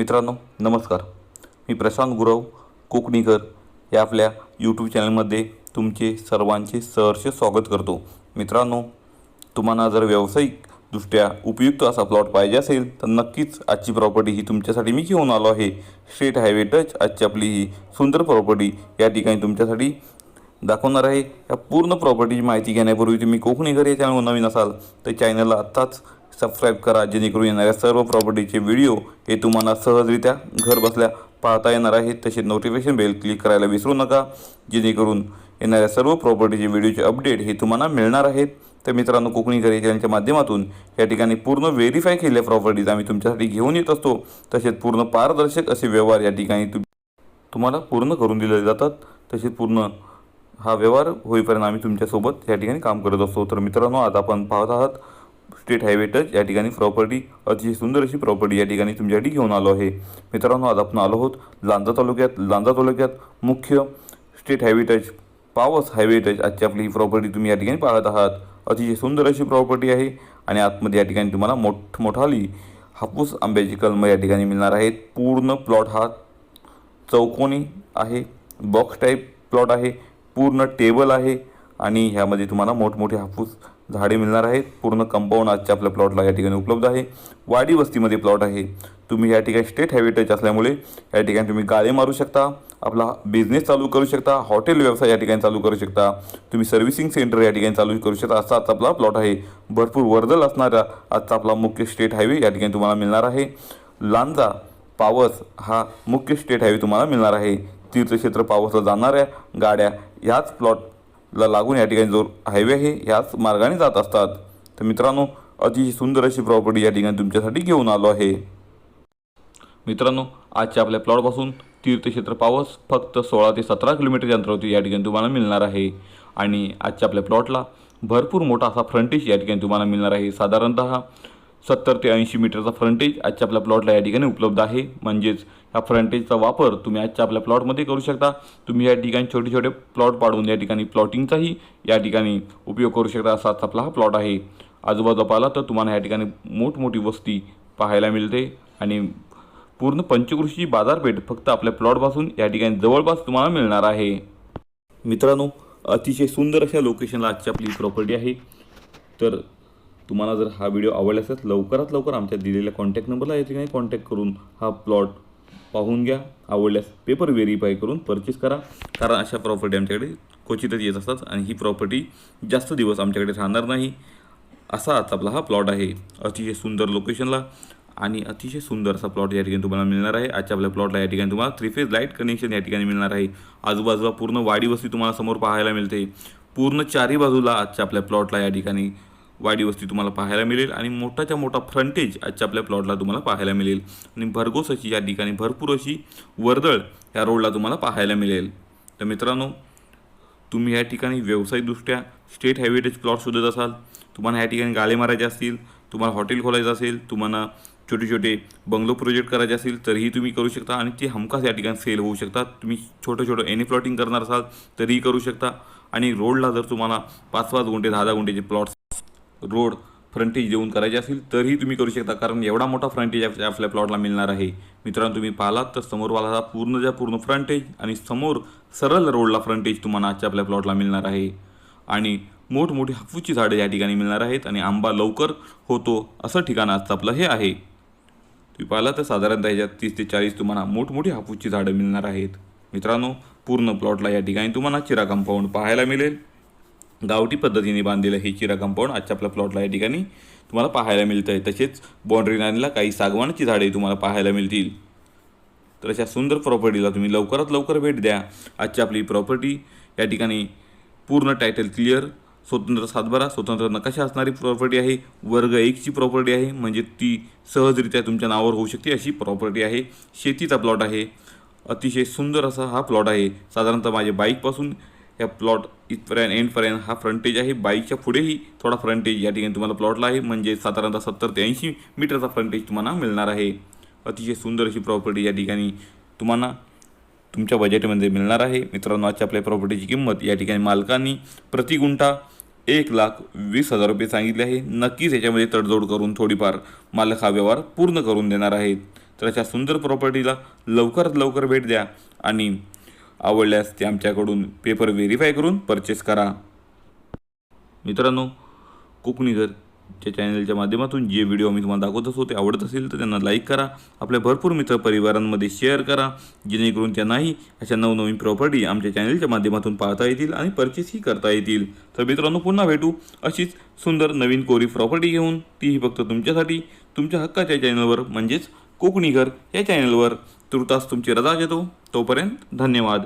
मित्रांनो नमस्कार. मी प्रशांत गुरव कोकणीकर. या आपल्या यूट्यूब चॅनलमध्ये तुमचे सर्वांचे सहर्ष स्वागत करतो. मित्रांनो तुम्हाला जर व्यावसायिकदृष्ट्या उपयुक्त असा प्लॉट पाहिजे असेल तर नक्कीच आजची प्रॉपर्टी ही तुमच्यासाठी मी घेऊन आलो आहे. स्ट्रेट हायवे टच आजची आपली ही सुंदर प्रॉपर्टी या ठिकाणी तुमच्यासाठी दाखवणार आहे. या पूर्ण प्रॉपर्टीची माहिती घेण्यापूर्वी तुम्ही कोकणीकर या चॅनलवर नवीन असाल तर चॅनलला आत्ताच सबस्क्राईब करा जेणेकरून येणाऱ्या सर्व प्रॉपर्टीचे व्हिडिओ हे तुम्हाला सहजरित्या घर बसल्या पाहता येणार आहेत तसेच नोटिफिकेशन बेल क्लिक करायला विसरू नका जेणेकरून येणाऱ्या सर्व प्रॉपर्टीचे व्हिडिओचे अपडेट हे तुम्हाला मिळणार आहेत. तर मित्रांनो कोकणी घरे यांच्या माध्यमातून या ठिकाणी पूर्ण व्हेरीफाय केलेल्या प्रॉपर्टीज आम्ही तुमच्यासाठी घेऊन येत असतो. तसेच पूर्ण पारदर्शक असे व्यवहार या ठिकाणी तु तुम्हाला पूर्ण करून दिले जातात. तसेच पूर्ण हा व्यवहार होईपर्यंत आम्ही तुमच्यासोबत या ठिकाणी काम करत असतो. तर मित्रांनो आज आपण पाहत आहात स्टेट हायवे टच या ठिकाणी प्रॉपर्टी अतिशय सुंदर अशी प्रॉपर्टी या ठिकाणी तुमच्यासाठी घेऊन आलो आहे. मित्रांनो आज आपण आलो आहोत लांजा तालुक्यात. लांजा तालुक्यात मुख्य state highway touch Pavas highway touch. आजची आपली ही प्रॉपर्टी तुम्ही या ठिकाणी पाहत आहात. अतिशय सुंदर अशी प्रॉपर्टी आहे आणि आतमध्ये या ठिकाणी तुम्हाला मोठ मोठाली हापूस आंब्याची कलमं या ठिकाणी मिळणार आहेत. पूर्ण प्लॉट हा चौकोनी आहे बॉक्स टाईप प्लॉट आहे पूर्ण टेबल आहे आणि ह्यामध्ये तुम्हाला मोठमोठे हापूस झाडे मिळणार आहेत. पूर्ण कंपाऊंड आजच्या आपल्या प्लॉटला या ठिकाणी उपलब्ध आहे. वाडी वस्तीमध्ये प्लॉट आहे. तुम्ही या ठिकाणी स्टेट हायवे टच असल्यामुळे या ठिकाणी तुम्ही गाळे मारू शकता. आपला बिझनेस चालू करू शकता. हॉटेल व्यवसाय या ठिकाणी चालू करू शकता. तुम्ही सर्व्हिसिंग सेंटर या ठिकाणी चालू करू शकता. असा आजचा आपला प्लॉट आहे. भरपूर वर्दल असणारा आजचा आपला मुख्य स्टेट हायवे या ठिकाणी तुम्हाला मिळणार आहे. लांजा पावस हा मुख्य स्टेट हायवे तुम्हाला मिळणार आहे. तीर्थक्षेत्र पावसला जाणाऱ्या गाड्या ह्याच ला लागून या ठिकाणी जो हायवे आहे ह्याच मार्गाने जात असतात. तर मित्रांनो अतिशय सुंदर अशी प्रॉपर्टी या ठिकाणी तुमच्यासाठी घेऊन आलो आहे. मित्रांनो आजच्या आपल्या प्लॉटपासून तीर्थक्षेत्र पावस फक्त सोळा ते सतरा किलोमीटरच्या अंतरावरती या ठिकाणी तुम्हाला मिळणार आहे. आणि आजच्या आपल्या प्लॉटला भरपूर मोठा असा फ्रंटेज या ठिकाणी तुम्हाला मिळणार आहे. साधारणतः सत्तर ते ऐंशी मीटरचा फ्रंटेज आजच्या आपल्या प्लॉटला या ठिकाणी उपलब्ध आहे. म्हणजेच ह्या फ्रंटेजचा वापर तुम्ही आजच्या आपल्या प्लॉटमध्ये करू शकता. तुम्ही या ठिकाणी छोटे छोटे प्लॉट पाडून या ठिकाणी प्लॉटिंगचाही या ठिकाणी उपयोग करू शकता असा आपला हा प्लॉट आहे. आजूबाजूला पाहिला तर तुम्हाला या ठिकाणी मोठमोठी वस्ती पाहायला मिळते आणि पूर्ण पंचकृषी बाजारपेठ फक्त आपल्या प्लॉटपासून या ठिकाणी जवळपास तुम्हाला मिळणार आहे. मित्रांनो अतिशय सुंदर अशा लोकेशनला आजची आपली प्रॉपर्टी आहे. तर तुम्हाला जर हा व्हिडिओ आवडला असेल लवकरात लवकर आमच्या दिलेल्या कॉन्टॅक्ट नंबरला या ठिकाणी कॉन्टॅक्ट करून हा प्लॉट पाहून घ्या. आवडल्यास पेपर व्हेरीफाय करून परचेस करा. कारण अशा प्रॉपर्टी आमच्याकडे क्वचितच येत असतात आणि ही प्रॉपर्टी जास्त दिवस आमच्याकडे राहणार नाही. असा आज आपला हा प्लॉट आहे. अतिशय सुंदर लोकेशनला आणि अतिशय सुंदर असा प्लॉट या ठिकाणी तुम्हाला मिळणार आहे. आजच्या आपल्या प्लॉटला या ठिकाणी तुम्हाला थ्री फेज लाइट कनेक्शन या ठिकाणी मिळणार आहे. आजूबाजूला पूर्ण वाडी वस्ती तुम्हाला समोर पाहायला मिळते. पूर्ण चारही बाजूला आजच्या आपल्या प्लॉटला या ठिकाणी वाडी वस्ती तुम्हाला पाहायला मिळेल आणि मोठाच्या मोठा फ्रंटेज आजच्या आपल्या प्लॉटला तुम्हाला पाहायला मिळेल. आणि भरघोस अशी या ठिकाणी भरपूर अशी वर्दळ या रोडला तुम्हाला पाहायला मिळेल. तर मित्रांनो तुम्ही या ठिकाणी व्यावसायिकदृष्ट्या स्टेट हॅबिटेज प्लॉट शोधत असाल तुम्हाला या ठिकाणी गाळे मारायचे असतील तुम्हाला हॉटेल खोलायचं असेल तुम्हाला छोटे छोटे बंगलो प्रोजेक्ट करायचे असेल तरीही तुम्ही करू शकता आणि ते हमखास या ठिकाणी सेल होऊ शकतात. तुम्ही छोटं छोटं एनी प्लॉटिंग करणार असाल तरीही करू शकता. आणि रोडला जर तुम्हाला पाच पाच गुंठे दहा दहा गुंठेचे प्लॉट्स रोड फ्रंटेज देऊन करायचे असेल तरीही तुम्ही करू शकता. कारण एवढा मोठा फ्रंटेज आपल्या प्लॉटला मिळणार आहे. मित्रांनो तुम्ही पाहालात तर समोरवाला पूर्णच्या पूर्ण फ्रंटेज आणि समोर सरळ रोडला फ्रंटेज तुम्हाला आजच्या आपल्या प्लॉटला मिळणार आहे. आणि मोठमोठी हापूसची झाडं या ठिकाणी मिळणार आहेत आणि आंबा लवकर होतो असं ठिकाण आजचं आपलं हे आहे. तुम्ही पाहिला तर साधारणतः ह्याच्यात तीस ते चाळीस तुम्हाला मोठमोठी हापूची झाडं मिळणार आहेत. मित्रांनो पूर्ण प्लॉटला या ठिकाणी तुम्हाला चिरा कंपाऊंड पाहायला मिळेल. गावठी पद्धतीने बांधलेलं हे चिरा कंपाऊंड आजच्या आपल्या प्लॉटला या ठिकाणी तुम्हाला पाहायला मिळतं आहे तसेच बाँड्री लाईनला काही सागवानाची झाडे तुम्हाला पाहायला मिळतील. तर अशा सुंदर प्रॉपर्टीला तुम्ही लवकरात लवकर भेट द्या. आजची आपली प्रॉपर्टी या ठिकाणी पूर्ण टायटल क्लिअर स्वतंत्र सातबारा स्वतंत्र नकाशा असणारी प्रॉपर्टी आहे. वर्ग एकची प्रॉपर्टी आहे. म्हणजे ती सहजरित्या तुमच्या नावावर होऊ शकते अशी प्रॉपर्टी आहे. शेतीचा प्लॉट आहे. अतिशय सुंदर असा हा प्लॉट आहे. साधारणतः माझ्या बाईकपासून ह्या प्लॉट इथपर्यंत एंडपर्यंत हा फ्रंटेज आहे. बाईकच्या पुढेही थोडा फ्रंटेज या ठिकाणी तुम्हाला प्लॉटला आहे. म्हणजे साधारणतः सत्तर ते ऐंशी मीटरचा फ्रंटेज तुम्हाला मिळणार आहे. अतिशय सुंदर अशी प्रॉपर्टी या ठिकाणी तुम्हाला तुमच्या बजेटमध्ये मिळणार आहे. मित्रांनो आजच्या आपल्या प्रॉपर्टीची किंमत या ठिकाणी मालकांनी प्रति गुंठा एक लाख वीस हजार रुपये सांगितले आहे. नक्कीच याच्यामध्ये तडजोड करून थोडीफार मालक हा व्यवहार पूर्ण करून देणार आहेत. तर अशा सुंदर प्रॉपर्टीला लवकरात लवकर भेट द्या आणि आवडल्यास ते आमच्याकडून पेपर व्हेरीफाय करून परचेस करा. मित्रांनो कोकणीगरच्या चॅनलच्या माध्यमातून जे व्हिडिओ आम्ही तुम्हाला दाखवत असतो ते आवडत असेल तर त्यांना लाईक करा. आपल्या भरपूर मित्र परिवारांमध्ये शेअर करा. जेणेकरून त्यांनाही अशा नवनवीन प्रॉपर्टी आमच्या चॅनलच्या माध्यमातून पाहता येतील आणि परचेसही करता येतील. तर मित्रांनो पुन्हा भेटू अशीच सुंदर नवीन कोरी प्रॉपर्टी घेऊन. तीही फक्त तुमच्यासाठी. तुमच्या हक्काच्या चॅनलवर म्हणजेच कोकणीकर या चॅनलवर तुर्तास तुमची रजा घेतो. तोपर्यंत धन्यवाद.